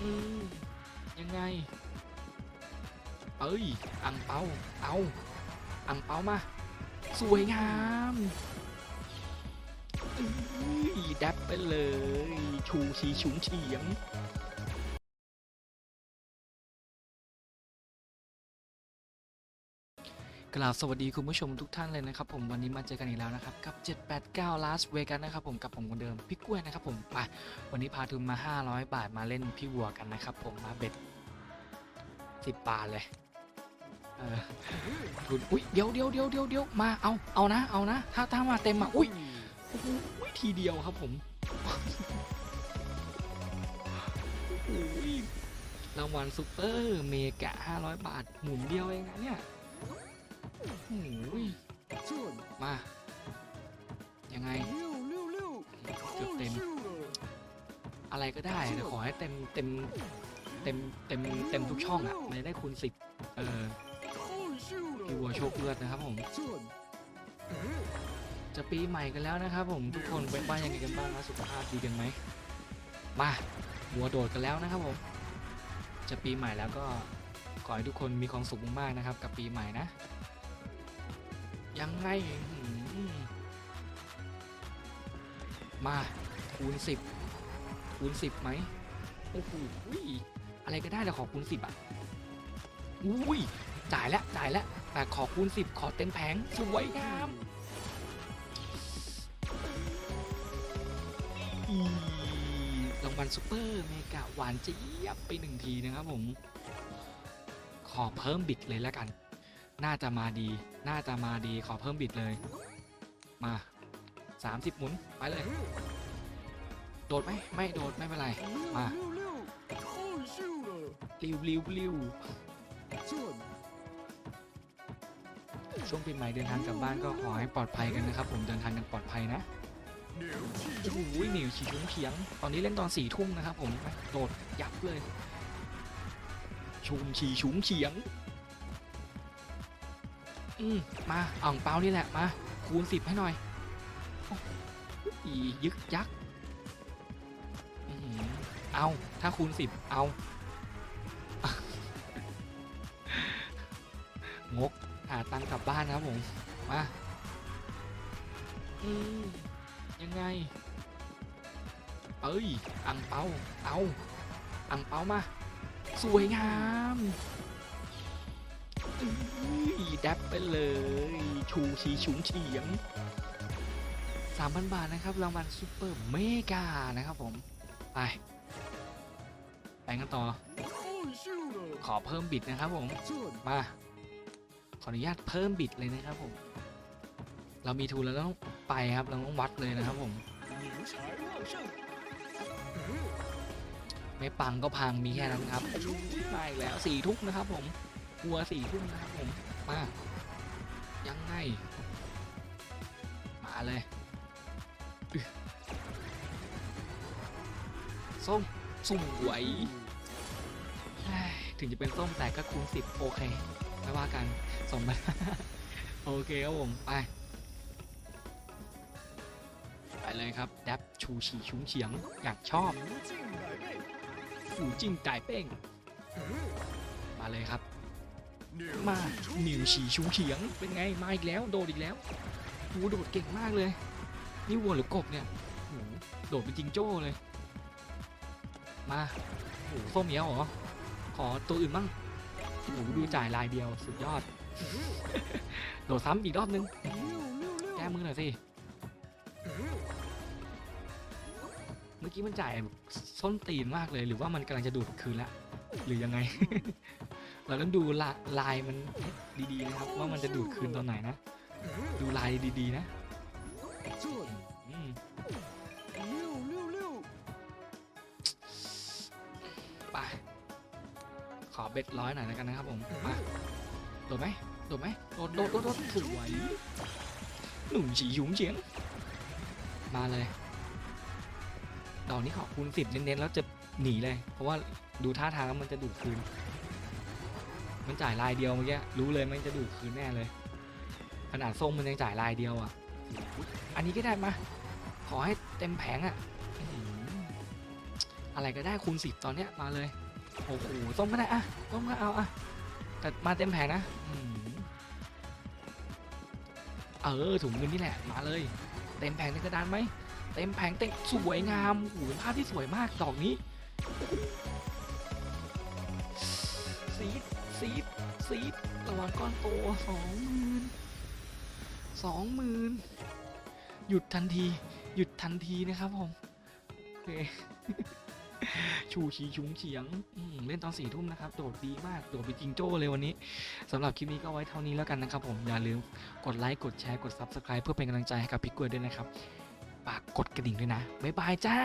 อืมยังไง เอ้ยอังเปาเอาอังเปามา สวยงามอื้ยดับไปเลย ชูชีฉุงเฉียง กล่าวสวัสดีคุณผู้ชมทุกท่านเลยนะครับผมวันนี้มาเจอกันอีกแล้วนะครับกับ 789 Last Vegas นะครับผมกับผมคนเดิมพี่กล้วยนะครับผมมาวันนี้พาทุนมา 500 บาทมาเล่นพี่วัวกันนะครับผมมาเบ็ด10บาทเลยเออทุนอุ้ยเดี๋ยวเดี๋ยวเดี๋ยวเดี๋ยวเดี๋ยวมาเอาเอานะเอานะ ถ้าถ้ามาเต็มอะอุ้ยโอ้โหทีเดียวครับผมโอ้ยรางวัลซูเปอร์เมกะ500 บาทหมุนเดียวเองนะเนี่ย มา ยังไงเกือบเต็ม อะไรก็ได้แต่ขอให้เต็มเต็มเต็มเต็มเต็มทุกช่องอะ มันจะได้คูณสิบเออพี่วัวโชคเลือดนะครับผม จะปีใหม่กันแล้วนะครับผมทุกคนเป็นบ้านยังไงกันบ้างนะสุขภาพดีกันไหม มาวัวโดดกันแล้วนะครับผม จะปีใหม่แล้วก็ขอให้ทุกคนมีความสุขมากๆนะครับ กับปีใหม่นะ ยังไงมาคูณสิบคูณสิบไหมโอ้โหอะไรก็ได้แต่ขอคูณสิบอะอุ้ยจ่ายแล้วจ่ายแล้วแต่ขอคูณสิบขอเต็มแผงสวยงามรางวัลซูเปอร์เมกะหวานเจี๊ยบไปหนึ่งทีนะครับผม ขอเพิ่มบิดเลยแล้วกัน น่าจะมาดี น่าจะมาดี ขอเพิ่มบิดเลย มา 30 หมุน ไปเลย โดดไหม ไม่โดด ไม่เป็นไร มา ริวริวริวช่วงปีใหม่เดินทางกลับบ้านก็ขอให้ปลอดภัยกันนะครับ ผมเดินทางกันปลอดภัยนะโอ้โหหนิวฉีชุงเฉียง ตอนนี้เล่นตอนสี่ทุ่มนะครับผม โดดยับเลย ชุงฉีชุงเฉียง อืมมาอ่องเปานี่แหละมาคูณสิบให้หน่อยอียึกยักอเอาถ้าคูณสิบเอางกหาตังกลับบ้านนะครับผมมาอืมยังไง เอ้ย อังเปาเอา อังเปามา สวยงาม ดับไปเลย ชูชีฉุงเฉียง3,000บาทนะครับรางวัลซูเปอร์เมกานะครับผม ไป ไปกันต่อ ขอเพิ่มบิดนะครับผม มา ขออนุญาตเพิ่มบิดเลยนะครับผม เรามีทุนแล้วต้องไปครับ เราต้องวัดเลยนะครับผม ไม่ปังก็พังมีแค่นั้นครับ มาอีกแล้วสี่ทุ่มนะครับผม วัวสี่ทุ่มนะครับผมมายังไง มาเลยอึส้มสวยเฮ้ยถึงจะเป็นส้มแต่ก็คูณสิบโอเคไม่ว่ากันสมบัติโอเคครับผมไปไปเลยครับแดบชูฉีชุงเฉียงอยากชอบฝูจิ้งจ่ายเป้งมาเลยครับ มาหนิวฉีชูเฉียง เป็นไง มาอีกแล้ว โดดอีกแล้วโหโดดเก่งมากเลย นี่วัวหรือกบเนี่ยโหโดดเป็นจิงโจ้เลย มาโหส้มเหมียวเหรอ ขอตัวอื่นบ้างโหดูจ่ายลายเดียว สุดยอด โดดซ้ำอีกรอบนึง แก้มือหน่อยสิ เมื่อกี้มันจ่ายส้นตีนมากเลย หรือว่ามันกำลังจะดูดคืนละ หรือยังไง เราต้องดูลลายมันดีๆนะครับ ว่ามันจะดูดคืนตอนไหนนะ ดูลายดีๆนะไปขอเบ็ดร้อยหน่อยแล้วกันนะครับผมมาโดดไหมโดดไหมโดดโดดโดดสวยหนุ่มฉีหยุงเฉียงมาเลยดอกนี้ขอคูณสิบเน้นๆแล้วจะหนีเลย เพราะว่าดูท่าทางมันจะดูดคืน มันจ่ายลายเดียวเมื่อกี้รู้เลยมันจะดูดคืนแน่เลย ขนาดส้มมันยังจ่ายลายเดียวอะ อันนี้ก็ได้มา ขอให้เต็มแผงอะออะไรก็ได้คูณสิบตอนเนี้ยมาเลยโอ้โหต้มก็ได้อะต้มก็เอาอะแต่มาเต็มแผงนะอเออถุงเงินนี่แหละมาเลย เต็มแผงในกระดานไหมเต็มแผงเต็มสวยงามโอ้โหเป็นภาพที่สวยมากดอกนี้ซี ซีดซีดระวังก้อนโตสองหมื่นสองหมื่นหยุดทันที หยุดทันทีนะครับผมโอเคชูชีชุงเฉียงเล่นตอนสี่ทุ่มนะครับ โดดดีมาก โดดไปจิงโจ้เลยวันนี้สำหรับคลิปนี้ก็ไว้เท่านี้แล้วกันนะครับผม อย่าลืมกดไลค์ กดแชร์ กด Subscribe เพื่อเป็นกำลังใจให้กับพี่กล้วยด้วยนะครับฝากกดกระดิ่งด้วยนะ บ๊ายบายจ้า